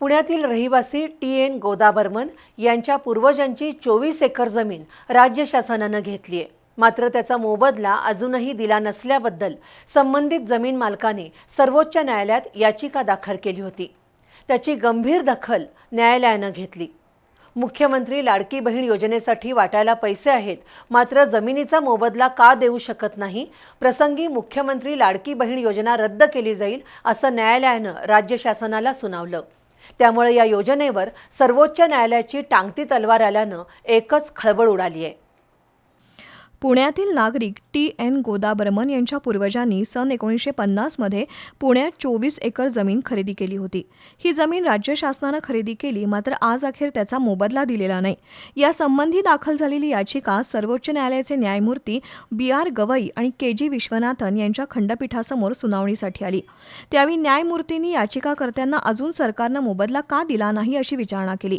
पुण्यातील रहिवासी T N गोदाबर्मन यांच्या पूर्वजांची चोवीस एकर जमीन राज्य शासनानं घेतली आहे. मात्र त्याचा मोबदला अजूनही दिला नसल्याबद्दल संबंधित जमीन मालकाने सर्वोच्च न्यायालयात याचिका दाखल केली होती. त्याची गंभीर दखल न्यायालयानं घेतली. मुख्यमंत्री लाडकी बहीण योजनेसाठी वाटायला पैसे आहेत मात्र जमिनीचा मोबदला का देऊ शकत नाही? प्रसंगी मुख्यमंत्री लाडकी बहीण योजना रद्द केली जाईल असं न्यायालयानं राज्य शासनाला सुनावलं. त्यामुळे या योजनेवर सर्वोच्च न्यायालयाची टांगती तलवार आल्यानं एकच खळबळ उडाली आहे. पुण्यातील नागरिक टी एन गोदाबर्मन यांच्या पूर्वजांनी सन एकोणीसशे पन्नासमध्ये पुण्यात चोवीस एकर जमीन खरेदी केली होती. ही जमीन राज्य शासनानं खरेदी केली मात्र आज अखेर त्याचा मोबदला दिलेला नाही. यासंबंधी दाखल झालेली याचिका सर्वोच्च न्यायालयाचे न्यायमूर्ती बी आर गवई आणि के जी विश्वनाथन यांच्या खंडपीठासमोर सुनावणीसाठी आली. त्यावेळी न्यायमूर्तींनी याचिकाकर्त्यांना अजून सरकारनं मोबदला का दिला नाही अशी विचारणा केली.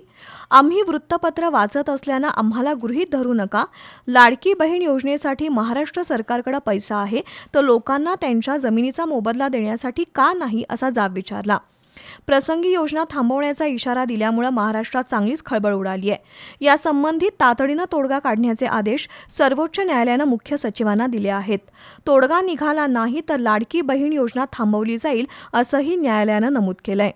आम्ही वृत्तपत्र वाचत असल्यानं आम्हाला गृहीत धरू नका. लाडकी बहीण योजनेसाठी महाराष्ट्र सरकारकडे पैसा आहे तर लोकांना त्यांच्या जमिनीचा मोबदला देण्यासाठी का नाही असा जाब विचारला. प्रसंगी योजना थांबवण्याचा इशारा दिल्यामुळे महाराष्ट्रात चांगलीच खळबळ उडाली आहे. यासंबंधी तातडीनं तोडगा काढण्याचे आदेश सर्वोच्च न्यायालयानं मुख्य सचिवांना दिले आहेत. तोडगा निघाला नाही तर लाडकी बहीण योजना थांबवली जाईल असंही न्यायालयानं नमूद केलंय.